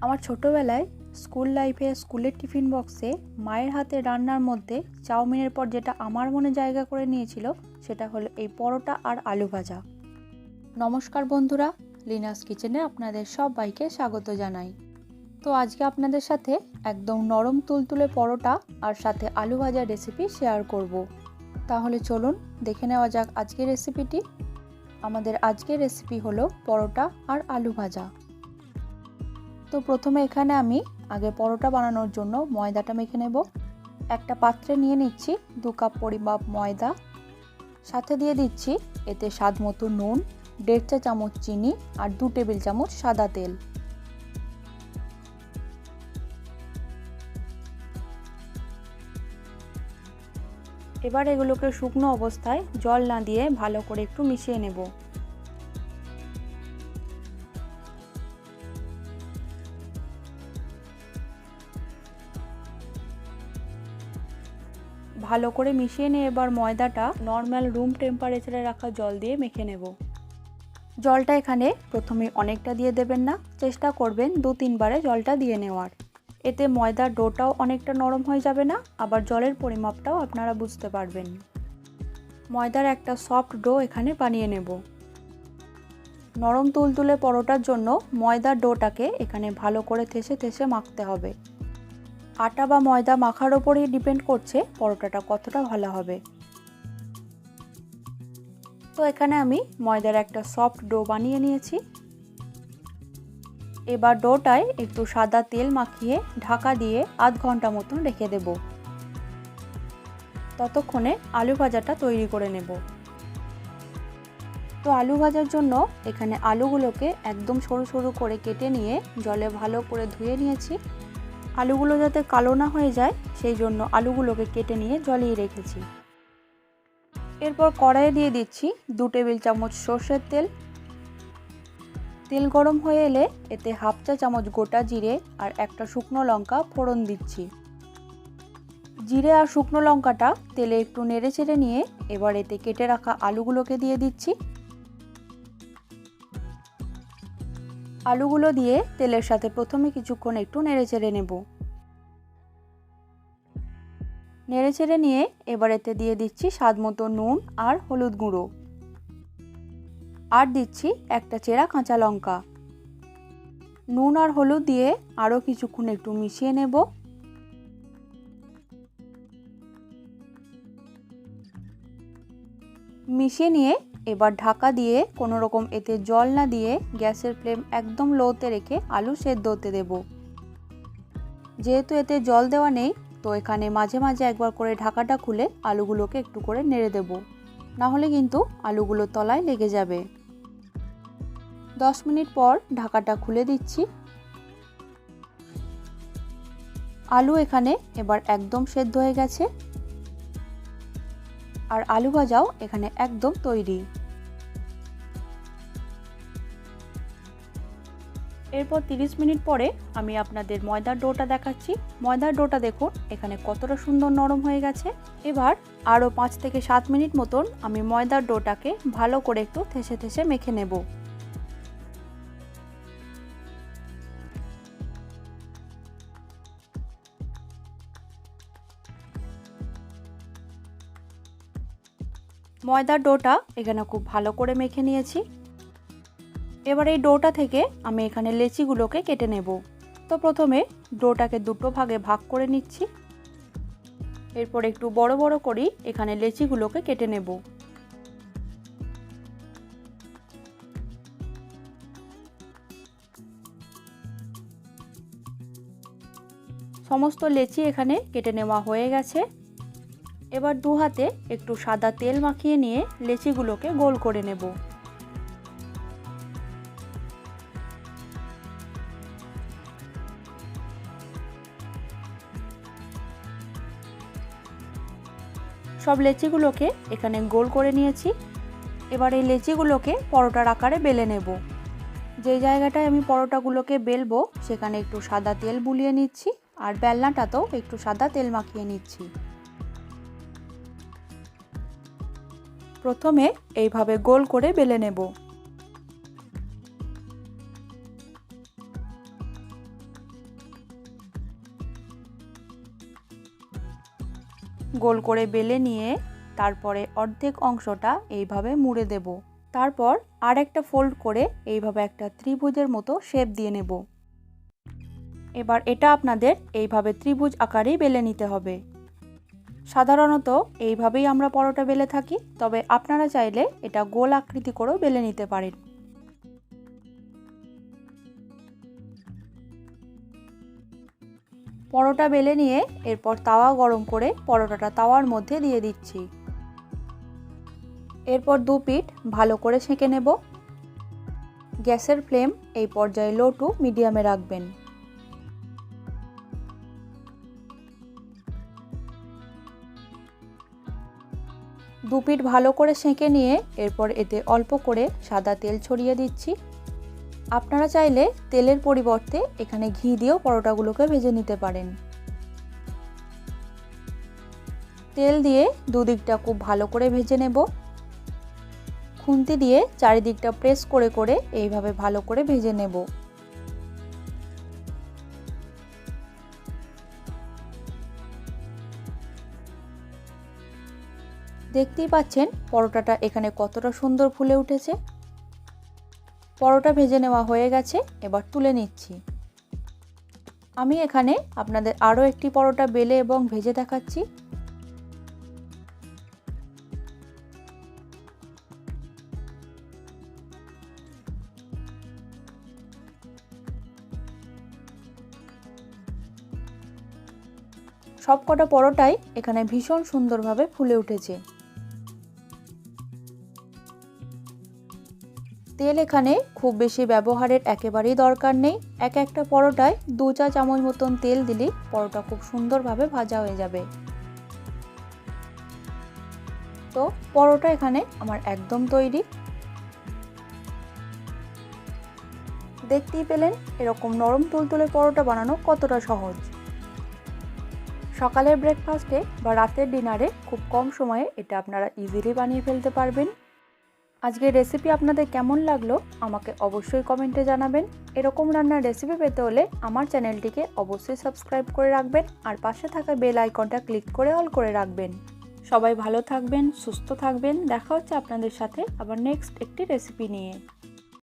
আমার ছোটোবেলায় স্কুল লাইফে, স্কুলের টিফিন বক্সে মায়ের হাতে রান্নার মধ্যে চাউমিনের পর যেটা আমার মনে জায়গা করে নিয়েছিল, সেটা হলো এই পরোটা আর আলু ভাজা। নমস্কার বন্ধুরা, লিনাস কিচেনে আপনাদের সবাইকে স্বাগত জানাই। তো আজকে আপনাদের সাথে একদম নরম তুলতুলে পরোটা আর সাথে আলু ভাজার রেসিপি শেয়ার করব। তাহলে চলুন দেখে নেওয়া যাক আজকের রেসিপিটি আমাদের আজকের রেসিপি হলো পরোটা আর আলু ভাজা। তো প্রথমে এখানে আমি আগে পরোটা বানানোর জন্য ময়দাটা মেখে নেব। একটা পাত্রে নিয়ে নিচ্ছি দু কাপ পরিমাপ ময়দা। সাথে দিয়ে দিচ্ছি এতে স্বাদ মতো নুন, দেড় চা চামচ চিনি আর দু টেবিল চামচ সাদা তেল। এবার এগুলোকে শুকনো অবস্থায় জল না দিয়ে ভালো করে একটু মিশিয়ে নেব। ভালো করে মিশিয়ে নিয়ে এবার ময়দাটা নর্মাল রুম টেম্পারেচারে রাখা জল দিয়ে মেখে নেব। জলটা এখানে প্রথমে অনেকটা দিয়ে দেবেন না, চেষ্টা করবেন দু তিনবারে জলটা দিয়ে নেওয়ার। এতে ময়দার ডোটাও অনেকটা নরম হয়ে যাবে না, আবার জলের পরিমাপটাও আপনারা বুঝতে পারবেন। ময়দার একটা সফট ডো এখানে বানিয়ে নেব। নরম তুলতুলে পরোটার জন্য ময়দার ডোটাকে এখানে ভালো করে থেসে থেসে মাখতে হবে। আটা বা ময়দা মাখার ওপরেই ডিপেন্ড করছে পরোটাটা কতটা ভালো হবে। তো এখানে আমি ময়দার একটা সফট ডো বানিয়ে নিয়েছি। এবার ডোটায় একটু সাদা তেল মাখিয়ে ঢাকা দিয়ে আধ ঘণ্টা মতন রেখে দেব। ততক্ষণে আলু ভাজাটা তৈরি করে নেব। তো আলু ভাজার জন্য এখানে আলুগুলোকে একদম সরু সরু করে কেটে নিয়ে জলে ভালো করে ধুয়ে নিয়েছি। আলুগুলো যাতে কালো না হয়ে যায়, সেই জন্য আলুগুলোকে কেটে নিয়ে জলিয়ে রেখেছি। এরপর কড়াইয়ে দিয়ে দিচ্ছি দু টেবিল চামচ সর্ষের তেল। তেল গরম হয়ে এলে এতে হাফ চা চামচ গোটা জিরে আর একটা শুকনো লঙ্কা ফোড়ন দিচ্ছি। জিরে আর শুকনো লঙ্কাটা তেলে একটু নেড়ে চেড়ে নিয়ে এবার এতে কেটে রাখা আলুগুলোকে দিয়ে দিচ্ছি। আলুগুলো দিয়ে তেলের সাথে প্রথমে কিছুক্ষণ একটু নেড়ে চেড়ে নেব। নেড়ে চেড়ে নিয়ে এবার এতে দিয়ে দিচ্ছি স্বাদ মতো নুন আর হলুদ গুঁড়ো। আর দিচ্ছি একটা চেরা কাঁচা লঙ্কা। নুন আর হলুদ দিয়ে আরও কিছুক্ষণ একটু মিশিয়ে নেব। মিশিয়ে নিয়ে এবার ঢাকা দিয়ে কোনো রকম এতে জল না দিয়ে গ্যাসের ফ্লেম একদম লোতে রেখে আলু সেদ্ধ হতে দেব। যেহেতু এতে জল দেওয়া নেই, তো এখানে মাঝে মাঝে একবার করে ঢাকাটা খুলে আলুগুলোকে একটু করে নেড়ে দেব। না হলে কিন্তু আলুগুলো তলায় লেগে যাবে। দশ মিনিট পর ঢাকাটা খুলে দিচ্ছি। আলু এখানে এবার একদম সেদ্ধ হয়ে গেছে। আর আলু ভাজাও এখানে একদম তৈরি। এরপর 30 মিনিট পরে আমি আপনাদের ময়দার ডোটা দেখাচ্ছি। ময়দার ডোটা দেখুন, এখানে কতটা সুন্দর নরম হয়ে গেছে। এবার আরও পাঁচ থেকে সাত মিনিট মতন আমি ময়দার ডোটাকে ভালো করে একটু থেসে থেসে মেখে নেব। ময়দার ডোটা এখানে খুব ভালো করে মেখে নিয়েছি। এবার এই ডোটা থেকে আমি এখানে লেচিগুলোকে কেটে নেব। তো প্রথমে ডোটাকে দুটো ভাগে ভাগ করে নিচ্ছি। এরপর একটু বড় বড় করেই এখানে লেচিগুলোকে কেটে নেব। সমস্ত লেচি এখানে কেটে নেওয়া হয়ে গেছে। এবার দু হাতে একটু সাদা তেল মাখিয়ে নিয়ে লেচিগুলোকে গোল করে নেব। সব লেচিগুলোকে এখানে গোল করে নিয়েছি। এবার এই লেচিগুলোকে পরোটার আকারে বেলে নেব। যে জায়গাটায় আমি পরোটাগুলোকে বেলবো, সেখানে একটু সাদা তেল বুলিয়ে নিচ্ছি আর বেলনাটাতেও একটু সাদা তেল মাখিয়ে নিচ্ছি। প্রথমে এইভাবে গোল করে বেলে নেব। গোল করে বেলে নিয়ে তারপরে অর্ধেক অংশটা এইভাবে মুড়ে দেব। তারপর আর একটা ফোল্ড করে এইভাবে একটা ত্রিভুজের মতো শেপ দিয়ে নেব। এবার এটা আপনাদের এইভাবে ত্রিভুজ আকারেই বেলে নিতে হবে। সাধারণত এইভাবেই আমরা পরোটা বেলে থাকি, তবে আপনারা চাইলে এটা গোল আকৃতি করেও বেলে নিতে পারেন। পরোটা বেলে নিয়ে এরপর তাওয়া গরম করে পরোটাটা তাওয়ার মধ্যে দিয়ে দিচ্ছি। এরপর দু পিঠ ভালো করে সেঁকে নেব। গ্যাসের ফ্লেম এই পর্যায়ে লো টু মিডিয়ামে রাখবেন। দু পিঠ ভালো করে সেঁকে নিয়ে এরপর এতে অল্প করে সাদা তেল ছড়িয়ে দিচ্ছি। আপনারা চাইলে তেলের পরিবর্তে এখানে ঘি দিয়েও পরোটাগুলোকে ভেজে নিতে পারেন। তেল দিয়ে দুদিকটা খুব ভালো করে ভেজে নেব। খুন্তি দিয়ে চারিদিকটা প্রেস করে করে এইভাবে ভালো করে ভেজে নেব। দেখতেই পাচ্ছেন পরোটাটা এখানে কতটা সুন্দর ফুলে উঠেছে। পরোটা ভেজে নেওয়া হয়ে গেছে, এবার তুলে নিচ্ছি। আমি এখানে আপনাদের আরও একটি পরোটা বেলে এবং ভেজে দেখাচ্ছি। সবকটা পরোটাই এখানে ভীষণ সুন্দরভাবে ফুলে উঠেছে। তেল এখানে খুব বেশি ব্যবহারের একেবারেই দরকার নেই। এক একটা পরোটায় দু চা চামচ মতন তেল দিলেই পরোটা খুব সুন্দরভাবে ভাজা হয়ে যাবে। তো পরোটা এখানে আমার একদম তৈরি। দেখতেই পেলেন এরকম নরম তুলতুলে পরোটা বানানো কতটা সহজ। সকালের ব্রেকফাস্টে বা রাতের ডিনারে খুব কম সময়ে এটা আপনারা ইজিলি বানিয়ে ফেলতে পারবেন। আজকের রেসিপি আপনাদের কেমন লাগল, আমাকে অবশ্যই কমেন্টে জানাবেন। এরকম রান্নার রেসিপি পেতে হলে আমার চ্যানেলটিকে অবশ্যই সাবস্ক্রাইব করে রাখবেন আর পাশে থাকা বেল আইকনটা ক্লিক করে অল করে রাখবেন। সবাই ভালো থাকবেন, সুস্থ থাকবেন। দেখা হচ্ছে আপনাদের সাথে আবার নেক্সট একটি রেসিপি নিয়ে।